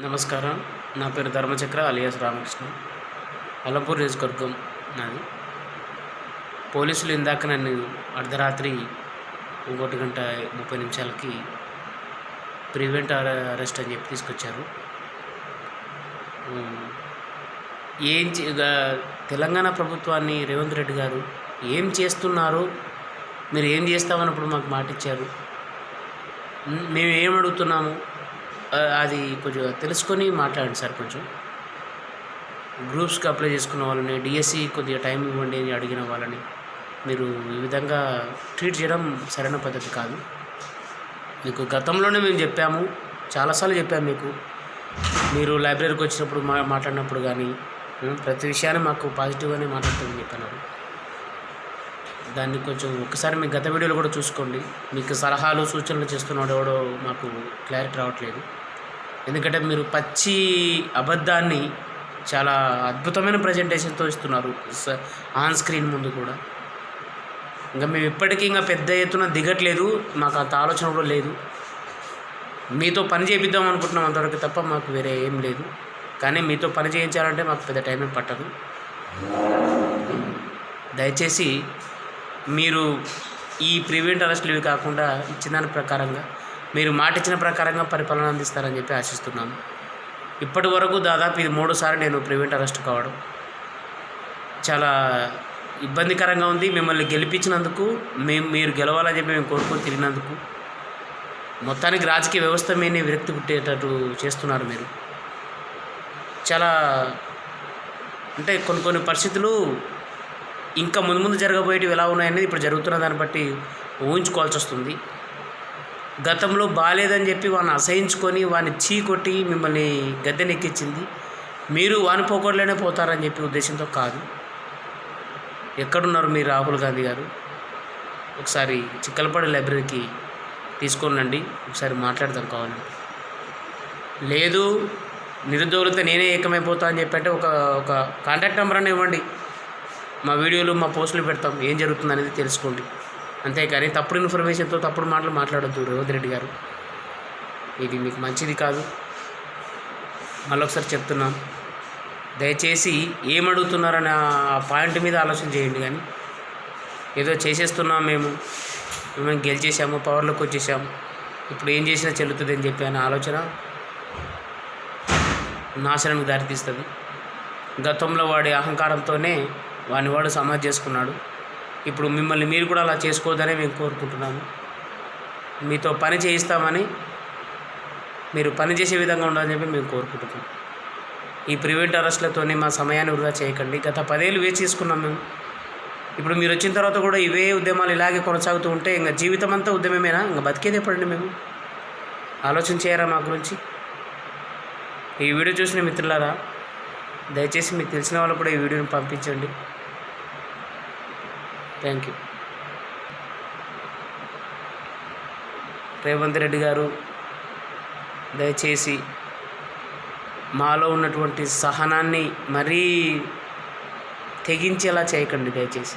నమస్కారం. నా పేరు ధర్మచక్ర అలియాస్ రామకృష్ణ. అలంపూర్ నియోజకవర్గం నాది. పోలీసులు ఇందాక నన్ను అర్ధరాత్రి ఒకటి గంట ముప్పై నిమిషాలకి ప్రివెంట్ అరెస్ట్ అని చెప్పి తీసుకొచ్చారు. ఏం చే- తెలంగాణ ప్రభుత్వాన్ని రేవంత్ రెడ్డి గారు ఏం చేస్తున్నారు మీరు ఏం చేస్తామన్నప్పుడు మాకు మాట ఇచ్చారు మేము ఏం అడుగుతున్నాము అది కొంచెం తెలుసుకొని మాట్లాడండి సార్ కొంచెం. గ్రూప్స్కి అప్లై చేసుకున్న వాళ్ళని డిఎస్సి కొద్దిగా టైం ఇవ్వండి అని అడిగిన వాళ్ళని. మీరు ఈ విధంగా ట్రీట్ చేయడం సరైన పద్ధతి కాదు. మీకు గతంలోనే మేము చెప్పాము చాలాసార్లు చెప్పాము మీకు. మీరు లైబ్రరీకి వచ్చినప్పుడు మా మాట్లాడినప్పుడు కానీ ప్రతి విషయాన్ని మాకు పాజిటివ్గానే మాట్లాడుతుందని చెప్పినారు. దాన్ని కొంచెం ఒకసారి మీ గత వీడియోలు కూడా చూసుకోండి. మీకు సలహాలు సూచనలు చేస్తున్నాడు ఎవడో మాకు క్లారిటీ రావట్లేదు. ఎందుకంటే మీరు పచ్చి అబద్ధాన్ని చాలా అద్భుతమైన ప్రజెంటేషన్తో ఇస్తున్నారు. స- ఆన్ స్క్రీన్ ముందు కూడా. ఇంకా మేము ఇప్పటికీ ఇంకా పెద్ద ఎత్తున దిగట్లేదు. మాకు అంత ఆలోచన కూడా లేదు. మీతో పని చేపిద్దాం అనుకుంటున్నాం అంతవరకు తప్ప మాకు వేరే ఏం లేదు. కానీ మీతో పని చేయించాలంటే మాకు పెద్ద టైం పట్టదు. దయచేసి మీరు ఈ ప్రివెంట్ అరెస్ట్లు ఇవి కాకుండా ఇచ్చిన దాని ప్రకారంగా మీరు మాట ఇచ్చిన ప్రకారంగా పరిపాలన అందిస్తారని చెప్పి ఆశిస్తున్నాను. ఇప్పటి వరకు దాదాపు ఇది మూడోసారి నేను ప్రివెంట్ అరెస్ట్ కావడం చాలా ఇబ్బందికరంగా ఉంది. మిమ్మల్ని గెలిపించినందుకు మేము మీరు గెలవాలని చెప్పి మేము కోరుకొని తిరిగినందుకు మొత్తానికి రాజకీయ వ్యవస్థ మీద విరక్తి పుట్టేటట్టు చేస్తున్నారు మీరు. చాలా అంటే కొన్ని కొన్ని పరిస్థితులు ఇంకా ముందు ముందు జరగబోయేవి ఎలా ఉన్నాయనేది ఇప్పుడు జరుగుతున్న దాన్ని బట్టి ఊహించుకోవాల్సి వస్తుంది. గతంలో బాగాలేదని చెప్పి వాడిని అసహించుకొని వాడిని చీకొట్టి మిమ్మల్ని గద్దెనెక్కించింది. మీరు వాని పోకడలోనే పోతారని చెప్పి ఉద్దేశంతో కాదు. ఎక్కడున్నారు మీరు రాహుల్ గాంధీ గారు? ఒకసారి చిక్కలపాడు లైబ్రరీకి తీసుకోనండి ఒకసారి మాట్లాడదాం కావాలండి లేదు నిరుద్యోగులతో నేనే ఏకమైపోతా అని చెప్పంటే ఒక ఒక కాంటాక్ట్ నెంబర్ అని ఇవ్వండి. మా వీడియోలు మా పోస్టులు పెడతాం. ఏం జరుగుతుంది అనేది తెలుసుకోండి. అంతేకాని తప్పుడు ఇన్ఫర్మేషన్తో తప్పుడు మాటలు మాట్లాడొద్దు రేవంత్ రెడ్డి గారు. ఇది మీకు మంచిది కాదు. మళ్ళొకసారి చెప్తున్నాం. దయచేసి ఏం ఆ పాయింట్ మీద ఆలోచన చేయండి కానీ. ఏదో చేసేస్తున్నాం మేము. మేము గెలిచేసాము పవర్లోకి వచ్చేసాము. ఇప్పుడు ఏం చేసినా చెల్లుతుంది అని చెప్పి అనే ఆలోచన నాశనానికి దారితీస్తుంది. గతంలో వాడి అహంకారంతోనే వాని వాడు సమాధి చేసుకున్నాడు. ఇప్పుడు మిమ్మల్ని మీరు కూడా అలా చేసుకోవద్దనే మేము కోరుకుంటున్నాము. మీతో పని చేయిస్తామని మీరు పని చేసే విధంగా ఉండాలని చెప్పి మేము కోరుకుంటున్నాం. ఈ ప్రివెంట్ అరెస్ట్లతోనే మా సమయాన్ని వృధా చేయకండి. గత పదేళ్ళు వేచి తీసుకున్నాం మేము. ఇప్పుడు మీరు వచ్చిన తర్వాత కూడా ఇవే ఉద్యమాలు ఇలాగే కొనసాగుతూ ఉంటే ఇంకా జీవితం అంతా ఉద్యమమేనా? ఇంకా బతికేది ఎప్పుడండి మేము. ఆలోచన చేయరా మా గురించి? ఈ వీడియో చూసిన మిత్రులారా దయచేసి మీకు తెలిసిన వాళ్ళు కూడా ఈ వీడియోని పంపించండి. థ్యాంక్ యూ రేవంత్ రెడ్డి గారు దయచేసి మాలో ఉన్నటువంటి సహనాన్ని మరీ తెగించేలా చేయకండి దయచేసి.